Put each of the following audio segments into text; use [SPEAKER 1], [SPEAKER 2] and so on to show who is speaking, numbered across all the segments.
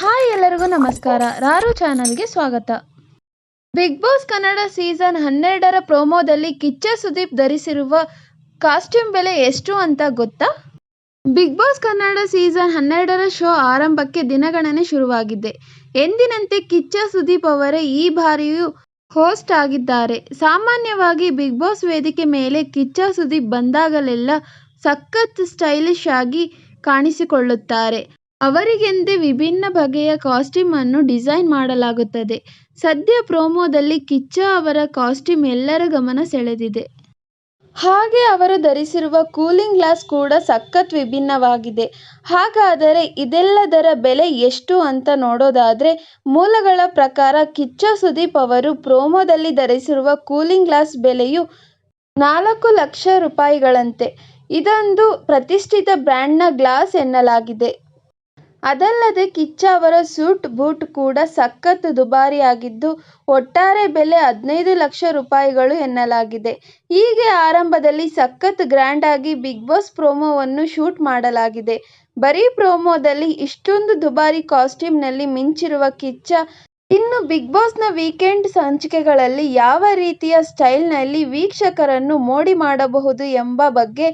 [SPEAKER 1] Hi ಎಲ್ಲರಿಗೂ ನಮಸ್ಕಾರ. ರಾರು ಚಾನಲ್ಗೆ ಸ್ವಾಗತ. ಬಿಗ್ ಬಾಸ್ ಕನ್ನಡ ಸೀಸನ್ ಹನ್ನೆರಡರ ಪ್ರೋಮೋದಲ್ಲಿ ಕಿಚ್ಚ ಸುದೀಪ್ ಧರಿಸಿರುವ ಕಾಸ್ಟ್ಯೂಮ್ ಬೆಲೆ ಎಷ್ಟು ಅಂತ ಗೊತ್ತಾ? ಬಿಗ್ ಬಾಸ್ ಕನ್ನಡ ಸೀಸನ್ ಹನ್ನೆರಡರ ಶೋ ಆರಂಭಕ್ಕೆ ದಿನಗಣನೆ ಶುರುವಾಗಿದೆ. ಎಂದಿನಂತೆ ಕಿಚ್ಚ ಸುದೀಪ್ ಅವರೇ ಈ ಬಾರಿಯೂ ಹೋಸ್ಟ್ ಆಗಿದ್ದಾರೆ. ಸಾಮಾನ್ಯವಾಗಿ ಬಿಗ್ ಬಾಸ್ ವೇದಿಕೆ ಮೇಲೆ ಕಿಚ್ಚ ಸುದೀಪ್ ಬಂದಾಗಲೆಲ್ಲ ಸಖತ್ ಸ್ಟೈಲಿಶ್ ಆಗಿ ಕಾಣಿಸಿಕೊಳ್ಳುತ್ತಾರೆ. ಅವರಿಗೆಂದೇ ವಿಭಿನ್ನ ಬಗೆಯ ಕಾಸ್ಟ್ಯೂಮ್ ಅನ್ನು ಡಿಸೈನ್ ಮಾಡಲಾಗುತ್ತದೆ. ಸದ್ಯ ಪ್ರೋಮೋದಲ್ಲಿ ಕಿಚ್ಚ ಅವರ ಕಾಸ್ಟ್ಯೂಮ್ ಎಲ್ಲರ ಗಮನ ಸೆಳೆದಿದೆ. ಹಾಗೆ ಅವರು ಧರಿಸಿರುವ ಕೂಲಿಂಗ್ ಗ್ಲಾಸ್ ಕೂಡ ಸಖತ್ ವಿಭಿನ್ನವಾಗಿದೆ. ಹಾಗಾದರೆ ಇದೆಲ್ಲದರ ಬೆಲೆ ಎಷ್ಟು ಅಂತ ನೋಡೋದಾದ್ರೆ, ಮೂಲಗಳ ಪ್ರಕಾರ ಕಿಚ್ಚ ಸುದೀಪ್ ಅವರು ಪ್ರೋಮೋದಲ್ಲಿ ಧರಿಸಿರುವ ಕೂಲಿಂಗ್ ಗ್ಲಾಸ್ ಬೆಲೆಯು ನಾಲ್ಕು ಲಕ್ಷ ರೂಪಾಯಿಗಳಂತೆ. ಇದೊಂದು ಪ್ರತಿಷ್ಠಿತ ಬ್ರ್ಯಾಂಡ್ನ ಗ್ಲಾಸ್ ಎನ್ನಲಾಗಿದೆ. ಅದಲ್ಲದೆ ಕಿಚ್ಚ ಅವರ ಸೂಟ್ ಬೂಟ್ ಕೂಡ ಸಖತ್ ದುಬಾರಿಯಾಗಿದ್ದು ಒಟ್ಟಾರೆ ಬೆಲೆ ಹದಿನೈದು ಲಕ್ಷ ರೂಪಾಯಿಗಳು ಎನ್ನಲಾಗಿದೆ. ಹೀಗೆ ಆರಂಭದಲ್ಲಿ ಸಖತ್ ಗ್ರ್ಯಾಂಡ್ ಆಗಿ ಬಿಗ್ ಬಾಸ್ ಪ್ರೋಮೋವನ್ನು ಶೂಟ್ ಮಾಡಲಾಗಿದೆ. ಬರೀ ಪ್ರೋಮೋದಲ್ಲಿ ಇಷ್ಟೊಂದು ದುಬಾರಿ ಕಾಸ್ಟ್ಯೂಮ್ನಲ್ಲಿ ಮಿಂಚಿರುವ ಕಿಚ್ಚ ಇನ್ನು ಬಿಗ್ ಬಾಸ್ನ ವೀಕೆಂಡ್ ಸಂಚಿಕೆಗಳಲ್ಲಿ ಯಾವ ರೀತಿಯ ಸ್ಟೈಲ್ನಲ್ಲಿ ವೀಕ್ಷಕರನ್ನು ಮೋಡಿ ಮಾಡಬಹುದು ಎಂಬ ಬಗ್ಗೆ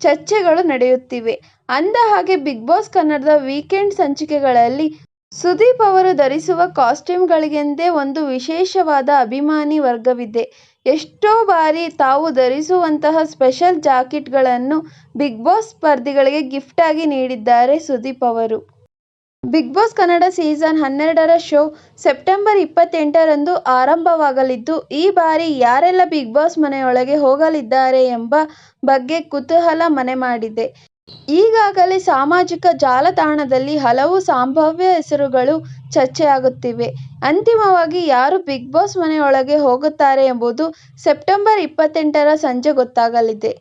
[SPEAKER 1] ಚರ್ಚೆಗಳು ನಡೆಯುತ್ತಿವೆ. ಅಂದ ಹಾಗೆ ಬಿಗ್ ಬಾಸ್ ಕನ್ನಡದ ವೀಕೆಂಡ್ ಸಂಚಿಕೆಗಳಲ್ಲಿ ಸುದೀಪ್ ಅವರು ಧರಿಸುವ ಕಾಸ್ಟ್ಯೂಮ್ಗಳಿಗೆಂದೇ ಒಂದು ವಿಶೇಷವಾದ ಅಭಿಮಾನಿ ವರ್ಗವಿದೆ. ಎಷ್ಟೋ ಬಾರಿ ತಾವು ಧರಿಸುವಂತಹ ಸ್ಪೆಷಲ್ ಜಾಕೆಟ್ಗಳನ್ನು ಬಿಗ್ ಬಾಸ್ ಸ್ಪರ್ಧಿಗಳಿಗೆ ಗಿಫ್ಟ್ ಆಗಿ ನೀಡಿದ್ದಾರೆ ಸುದೀಪ್ ಅವರು. ಬಿಗ್ ಬಾಸ್ ಕನ್ನಡ ಸೀಸನ್ ಹನ್ನೆರಡರ ಶೋ ಸೆಪ್ಟೆಂಬರ್ ಇಪ್ಪತ್ತೆಂಟರಂದು ಆರಂಭವಾಗಲಿದ್ದು, ಈ ಬಾರಿ ಯಾರೆಲ್ಲ ಬಿಗ್ ಬಾಸ್ ಮನೆಯೊಳಗೆ ಹೋಗಲಿದ್ದಾರೆ ಎಂಬ ಬಗ್ಗೆ ಕುತೂಹಲ ಮನೆ ಮಾಡಿದೆ. ಈಗಾಗಲೇ ಸಾಮಾಜಿಕ ಜಾಲತಾಣದಲ್ಲಿ ಹಲವು ಸಂಭಾವ್ಯ ಹೆಸರುಗಳು ಚರ್ಚೆಯಾಗುತ್ತಿವೆ. ಅಂತಿಮವಾಗಿ ಯಾರು ಬಿಗ್ ಬಾಸ್ ಮನೆಯೊಳಗೆ ಹೋಗುತ್ತಾರೆ ಎಂಬುದು ಸೆಪ್ಟೆಂಬರ್ ಇಪ್ಪತ್ತೆಂಟರ ಸಂಜೆ ಗೊತ್ತಾಗಲಿದೆ.